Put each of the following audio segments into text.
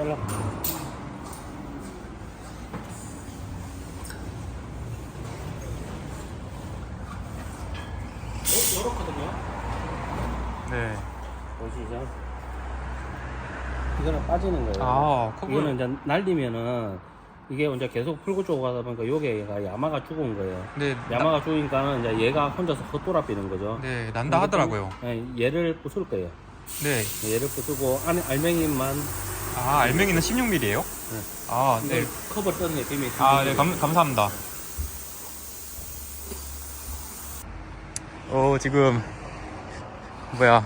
잘라. 요, 요렇거든요. 네. 보시죠. 이거는 빠지는 거예요. 아, 이거는 커브. 이제 날리면은 이게 이제 계속 풀고 쪼고 가다 보니까 요게 얘가 야마가 죽은 거예요. 네. 야마가 죽으니까는 이제 얘가 혼자서 헛돌아 비는 거죠. 네, 난다 하더라고요. 네, 얘를 부술 거예요. 네. 얘를 부수고 안에 알맹이만 아, 알맹이는 16mm예요? 네. 아, 네. 커버 떠는 게 비밀. 아, 네, 감, 감사합니다. 어, 지금, 뭐야,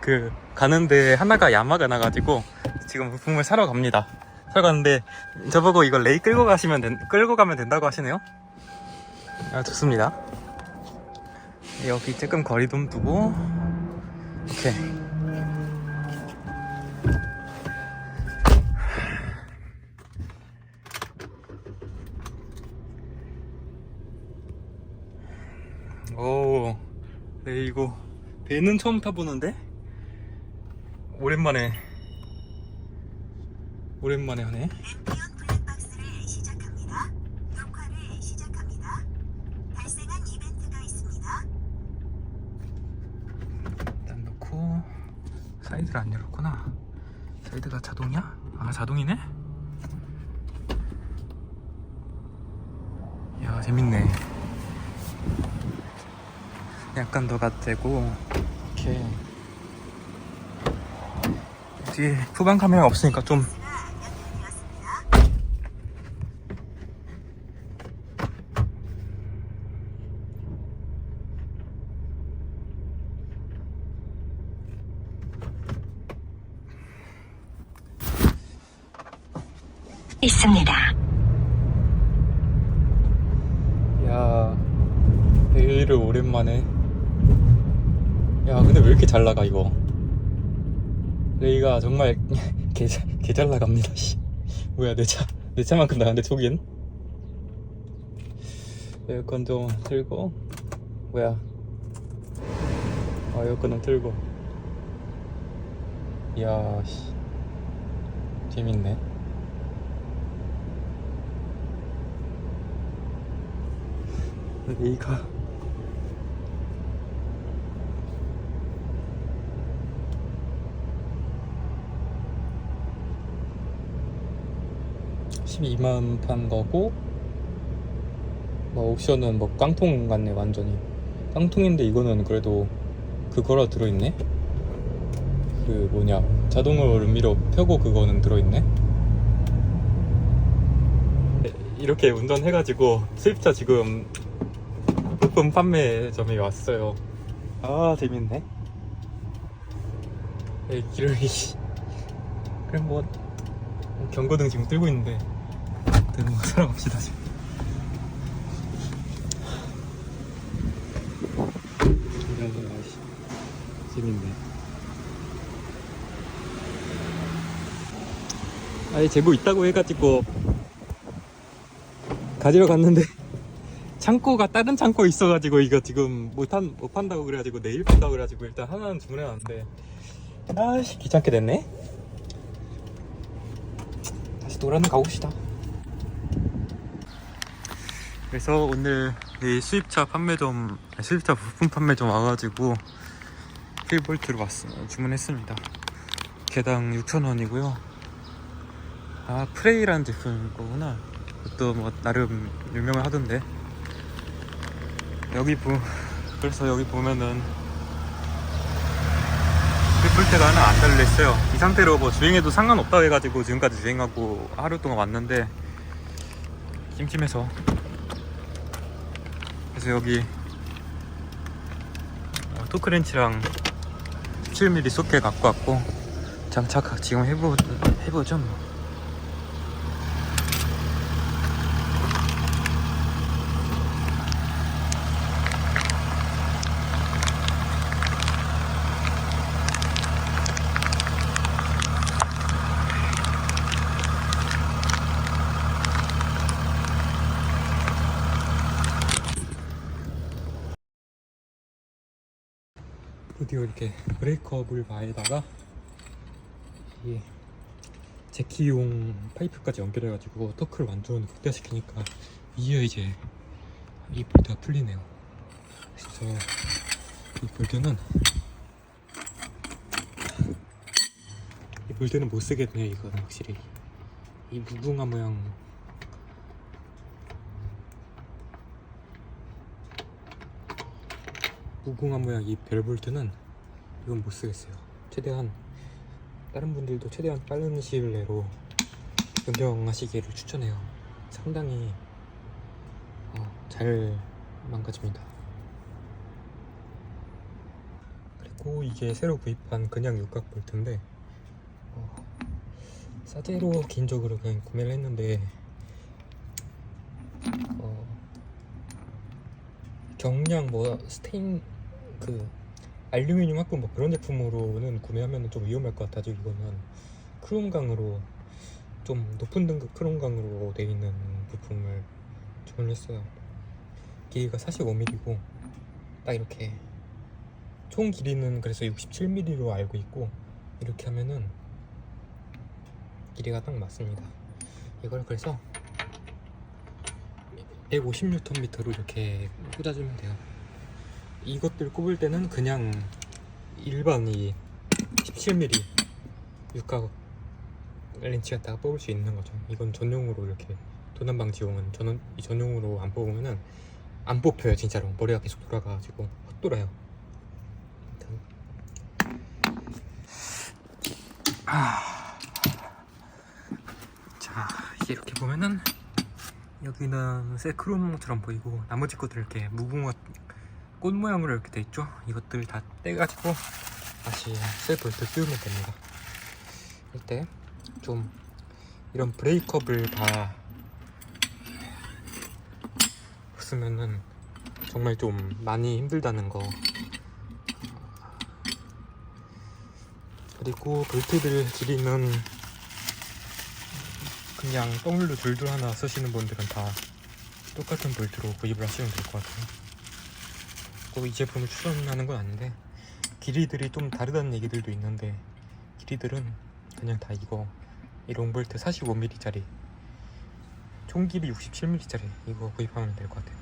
그, 가는데 하나가 야마가 나가지고, 지금 부품을 사러 갑니다. 사러 가는데, 저보고 이거 레이 끌고 가시면, 된, 끌고 가면 된다고 하시네요? 아, 좋습니다. 여기 조금 거리 좀 두고, 오케이. 오, 네, 이거, 배는 처음 타보는데? 오랜만에, 오랜만에 하네. 일단 넣고, 사이드를 안 열었구나. 사이드가 자동이야? 아, 자동이네? 이야, 재밌네. 약간 더 가되고 이렇게. 뒤에 후방 카메라가 없으니까 좀. 있습니다. 야, 베일을 오랜만에. 이렇게 잘 나가, 이거? 레이가 정말 개, 개잘 나갑니다, 씨. 뭐야, 내 차, 내 차만큼 나가는데, 저긴? 에어컨 좀 틀고, 뭐야. 아, 에어컨 좀 틀고. 이야, 씨. 재밌네. 레이가 (12만) 판 거고 뭐 옵션은 뭐 깡통 같네 완전히. 깡통인데 이거는 그래도 그거라 들어있네? 그 뭐냐 자동으로 룸미러 펴고 그거는 들어있네? 이렇게 운전해가지고 수입차 지금 부품 판매점에 왔어요. 아 재밌네. 에 길을 이- 그럼 뭐 경고등 지금 뜨고 있는데 되는 거 사러 갑시다 지금. 재밌네. 아예 제보 있다고 해가지고 가지러 갔는데 창고가 다른 창고에 있어가지고 이거 지금 못한 못 판다고 그래가지고 내일 판다고 그래가지고 일단 하나는 주문해놨는데 아씨 귀찮게 됐네. 다시 노란데 가봅시다. 그래서 오늘 이 수입차 판매점 아니, 수입차 부품 판매점 와가지고 필볼트를 왔 주문했습니다. 개당 6,000원이고요. 아 프레이라는 제품일 거구나. 또뭐 나름 유명을 하던데 여기 보 그래서 여기 보면은 리플테가 하나 안 달려있어요 이 상태로 뭐 주행해도 상관없다고 해가지고 지금까지 주행하고 하루 동안 왔는데 찜찜해서 그래서 여기 어, 토크렌치랑 17mm 소켓 갖고 왔고 장착 지금 해보, 해보죠 뭐. 드디어 이렇게 브레이커 물 바에다가 이 제키용 파이프까지 연결해가지고 토크를 완전 극대화시키니까 이에 이제 이 볼트가 풀리네요. 그래서 이 볼트는 이 볼트는 못 쓰겠네요. 이거는 확실히 이 무궁화 모양 무궁화 모양 이 벨 볼트는 이건 못 쓰겠어요. 최대한 다른 분들도 최대한 빠른 시일 내로 변경하시기를 추천해요. 상당히 어, 잘 망가집니다. 그리고 이게 새로 구입한 그냥 육각 볼트인데 어, 싸제로 개인적으로 그냥 구매를 했는데 어, 경량 뭐 스테인 그 알루미늄 합금 뭐 그런 제품으로는 구매하면 좀 위험할 것 같아서 이거는 크롬강으로 좀 높은 등급 크롬강으로 되어 있는 부품을 주문을 했어요. 길이가 45mm고 딱 이렇게 총 길이는 그래서 67mm로 알고 있고 이렇게 하면은 길이가 딱 맞습니다. 이걸 그래서 150Nm로 이렇게 꽂아주면 돼요. 이것들 꼽을 때는 그냥 일반 이 17mm 육각 렌치 갖다가 뽑을 수 있는 거죠. 이건 전용으로 이렇게 도난 방 지용은 전원 이 전용으로 안 뽑으면은 안 뽑혀요 진짜로 머리가 계속 돌아가가지고 헛돌아요. 아무튼 아. 자 이제 이렇게 보면은 여기는 새 크롬처럼 보이고 나머지 것들 이렇게 무궁화 꽃 모양으로 이렇게 돼 있죠. 이것들 다 떼가지고 다시 새 볼트 끼우면 됩니다. 이때 좀 이런 브레이크업을 다 쓰면은 정말 좀 많이 힘들다는 거. 그리고 볼트들 길이는 그냥 더블로 줄줄 하나 쓰시는 분들은 다 똑같은 볼트로 구입을 하시면 될 것 같아요. 꼭 이 제품을 추천하는 건 아닌데 길이들이 좀 다르다는 얘기들도 있는데 길이들은 그냥 다 이거 이 롱볼트 45mm짜리 총 길이 67mm짜리 이거 구입하면 될 것 같아요.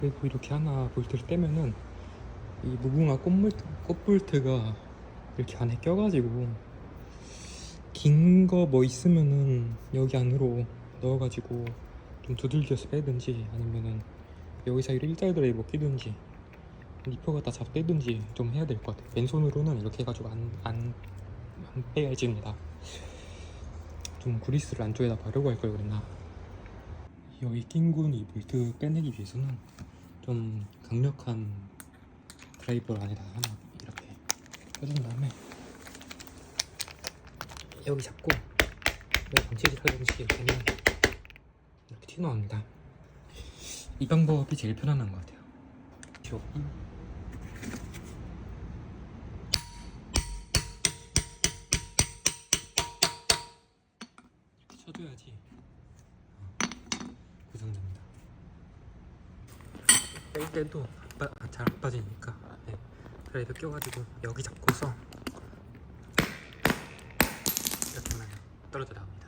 그리고 이렇게 하나 볼트를 떼면은 이 무궁화 꽃볼트, 꽃볼트가 이렇게 안에 껴가지고 긴 거 뭐 있으면은 여기 안으로 넣어가지고 좀 두들겨서 빼든지 아니면은 여기 사이로 일자리들이 뭐 끼든지 리퍼 갖다 잡 빼든지 좀 해야 될 것 같아요. 왼손으로는 이렇게 해가지고 안, 안, 안 빼집니다. 좀 그리스를 안쪽에다 바르고 할 걸 그랬나. 여기 낀군 이 볼트 빼내기 위해서는 좀 강력한 드라이버를 안에다 하나 이렇게 껴준 다음에 여기 잡고 뭐 방치질 하든지 되면 이렇게 튀어나옵니다. 이 방법이 제일 편안한 것 같아요. 죠 이렇게 쳐줘야지 그 정도입니다. 뺄 때도 잘 안 빠지니까 네. 그래도 껴가지고 여기 잡고서 이렇게 하면 떨어져 나가.